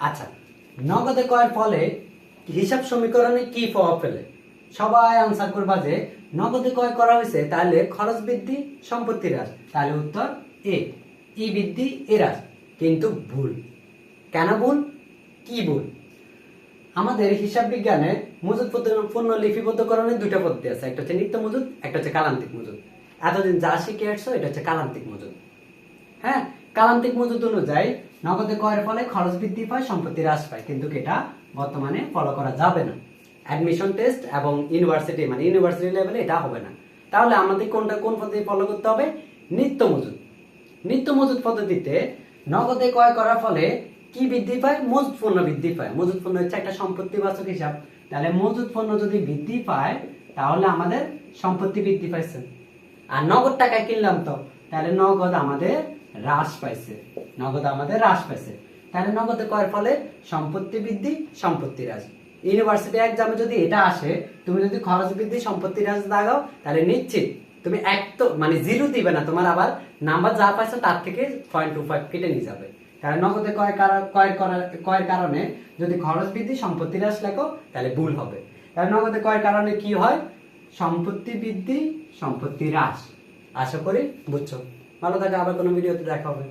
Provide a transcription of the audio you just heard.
আচ্ছা নগদে কয়ের ফলে হিসাব সমীকরণে কি প্রভাব ফেলে? সবাই আনসার করবা যে নগদে কয় করা হয়েছে, তাহলে খরচ বৃদ্ধি, সম্পত্তি হ্রাস। তাহলে উত্তর এ, ই বৃদ্ধি, এ হ্রাস। কিন্তু ভুল। কেন ভুল? কি ভুল? আমাদের হিসাব বিজ্ঞানে মজুদ পণ্য লিপিবদ্ধকরণের দুইটা পদ্ধতি আছে। একটা হচ্ছে নিত্য মজুদ একটা হচ্ছে কালান্তিক মজুদ এতদিন যা শিখে আসছো এটা হচ্ছে কালান্তিক মজুদ হ্যাঁ? কালান্তিক মজুদ অনুযায়ী নগদে ক্রয়ের ফলে খরচ বৃদ্ধি পায়, সম্পত্তি হ্রাস পায়, কিন্তু এটা বর্তমানে ফলো করা যাবে না। অ্যাডমিশন টেস্ট এবং ইউনিভার্সিটি মানে ইউনিভার্সিটি লেভেলে এটা হবে না। তাহলে আমাদের কোনটা কোন পদ্ধতি ফলো করতে হবে? নিত্য মজুদ। নিত্য মজুদ পদ্ধতিতে নগদে ক্রয় করার ফলে কি বৃদ্ধি পায়? মজুদ পণ্য বৃদ্ধি পায়। মজুদ পণ্য হচ্ছে একটা সম্পত্তি সম্পত্তিবাচক হিসাব। তাহলে মজুদ পণ্য যদি বৃদ্ধি পায়, তাহলে আমাদের সম্পত্তি বৃদ্ধি পাইছে। আর নগদ টাকায় কিনলাম তো, তাহলে নগদ আমাদের হ্রাস পাইছে। নগদ আমাদের হ্রাস পাইছে। তাহলে নগদে করার ফলে সম্পত্তি বৃদ্ধি, সম্পত্তি হ্রাস। ইউনিভার্সিটি এক্সামে যদি এটা আসে, তুমি যদি খরচ বৃদ্ধি, সম্পত্তি হ্রাস দাগাও, তাহলে নিশ্চিত তুমি এক তো মানে জিরো দিবে না, তোমার আবার নাম্বার যা পাইছো তার থেকে পয়েন্ট টু ফাইভ কেটে নিয়ে যাবে। কারণ নগদে ক্রয় কারা- ক্রয় করার ক্রয়ের কারণে যদি খরচ বৃদ্ধি, সম্পত্তি হ্রাস লেখো, তাহলে ভুল হবে। কারণ নগদে ক্রয়ের কারণে কি হয়? সম্পত্তি বৃদ্ধি, সম্পত্তি হ্রাস। আশা করি বুঝছ। ভালো থাকে আবার কোনো ভিডিওতে দেখা হবে।